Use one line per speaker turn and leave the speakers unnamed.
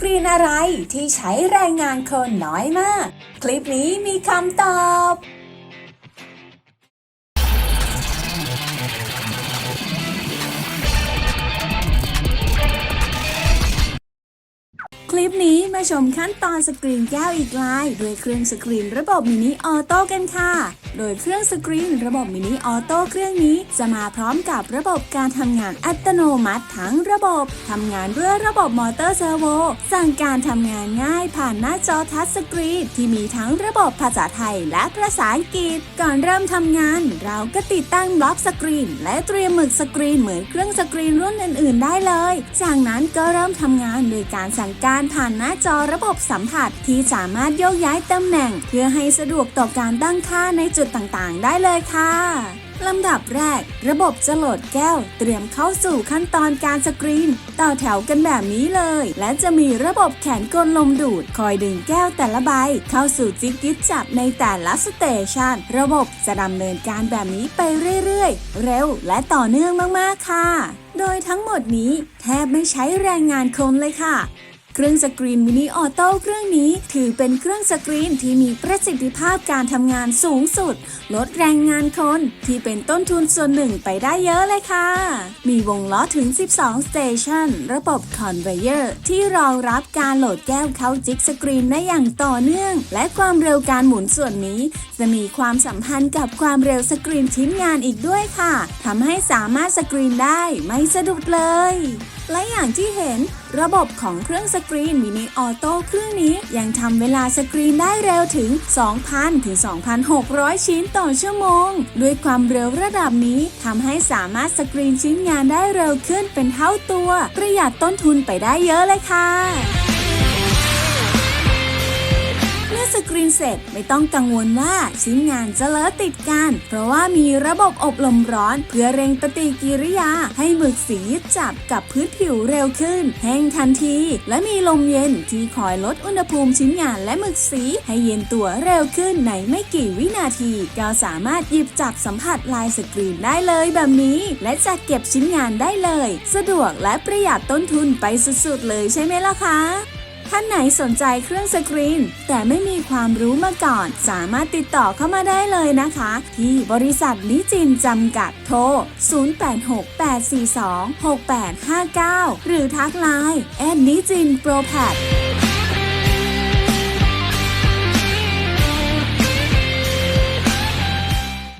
กรีนอะไรที่ใช้แรงงานคนน้อยมาก คลิปนี้มีคำตอบ ลิปนี้มาชมขั้นตอนสกรีนแก้วอีกลายด้วยเครื่องสกรีนระบบมินิออโต้กันค่ะ โดยเครื่องสกรีนระบบมินิออโต้เครื่องนี้ จะมาพร้อมกับระบบการทำงานอัตโนมัติทั้งระบบทำงานด้วยระบบมอเตอร์เซอร์โวสั่งการทำงานง่ายผ่านหน้าจอทัชสกรีนที่มีทั้งระบบภาษาไทยและภาษาอังกฤษ ก่อนเริ่มทำงาน เราก็ติดตั้งบล็อกสกรีนและเตรียมหมึกสกรีนเหมือนเครื่องสกรีนรุ่นอื่น ๆ ได้เลย จากนั้นก็เริ่มทำงานโดยการสั่งการผ่านหน้าจอระบบสัมผัสที่สามารถโยกย้ายตำแหน่ง เพื่อให้สะดวกต่อการตั้งค่าในจุดต่างๆ ได้เลยค่ะลำดับแรก ระบบจะโหลดแก้ว เตรียมเข้าสู่ขั้นตอนการสกรีน ต่อแถวกันแบบนี้เลย และจะมีระบบแขนกลลมดูด คอยดึงแก้วแต่ละใบ เข้าสู่จิ๊กยึดจับในแต่ละสเตชันระบบจะดำเนินการแบบนี้ไปเรื่อยๆ เร็วและต่อเนื่องมากๆค่ะ โดยทั้งหมดนี้แทบไม่ใช้แรงงานคนเลยค่ะ เครื่องสกรีนมินิออโต้เครื่องนี้ถือเป็นเครื่องสกรีนที่มีประสิทธิภาพการทำงานสูงสุด ลดแรงงานคนที่เป็นต้นทุนส่วนหนึ่งไปได้เยอะเลยค่ะ มีวงล้อถึง 12 สเตชันระบบคอนเวเยอร์ที่รองรับการโหลดแก้วเข้าจิกสกรีนได้อย่างต่อเนื่อง และความเร็วการหมุนส่วนนี้ จะมีความสัมพันธ์กับความเร็วสกรีนชิ้นงานอีกด้วยค่ะทำให้สามารถสกรีนได้ไม่สะดุดเลย และอย่างที่เห็น ระบบของเครื่องสกรีนมินิออโต้เครื่องนี้ยังทำเวลาสกรีนได้เร็วถึง 2,000 ถึง 2,600 ชิ้นต่อชั่วโมง ด้วยความเร็วระดับนี้ทำให้สามารถสกรีนชิ้นงานได้เร็วขึ้นเป็นเท่าตัว ประหยัดต้นทุนไปได้เยอะเลยค่ะ สกรีนเสร็จไม่ต้องกังวลว่าชิ้นงานจะเลอะติดกัน เพราะว่ามีระบบอบลมร้อน เพื่อเร่งปฏิกิริยา ให้หมึกสียึดจับกับพื้นผิวเร็วขึ้น แห้งทันที และมีลมเย็นที่คอยลดอุณหภูมิชิ้นงานและหมึกสี ให้เย็นตัวเร็วขึ้นในไม่กี่วินาทีก็สามารถหยิบจับสัมผัสลายสกรีนได้เลยแบบนี้ และจัดเก็บชิ้นงานได้เลย สะดวกและประหยัดต้นทุนไปสุดๆเลยใช่ไหมล่ะคะ ท่านไหนสนใจเครื่องสกรีน แต่ไม่มีความรู้มาก่อน สามารถติดต่อเข้ามาได้เลยนะคะ ที่บริษัทนิจินจำกัดโทร 0868426859 หรือทักไลน์แอดนิจินโปรแพด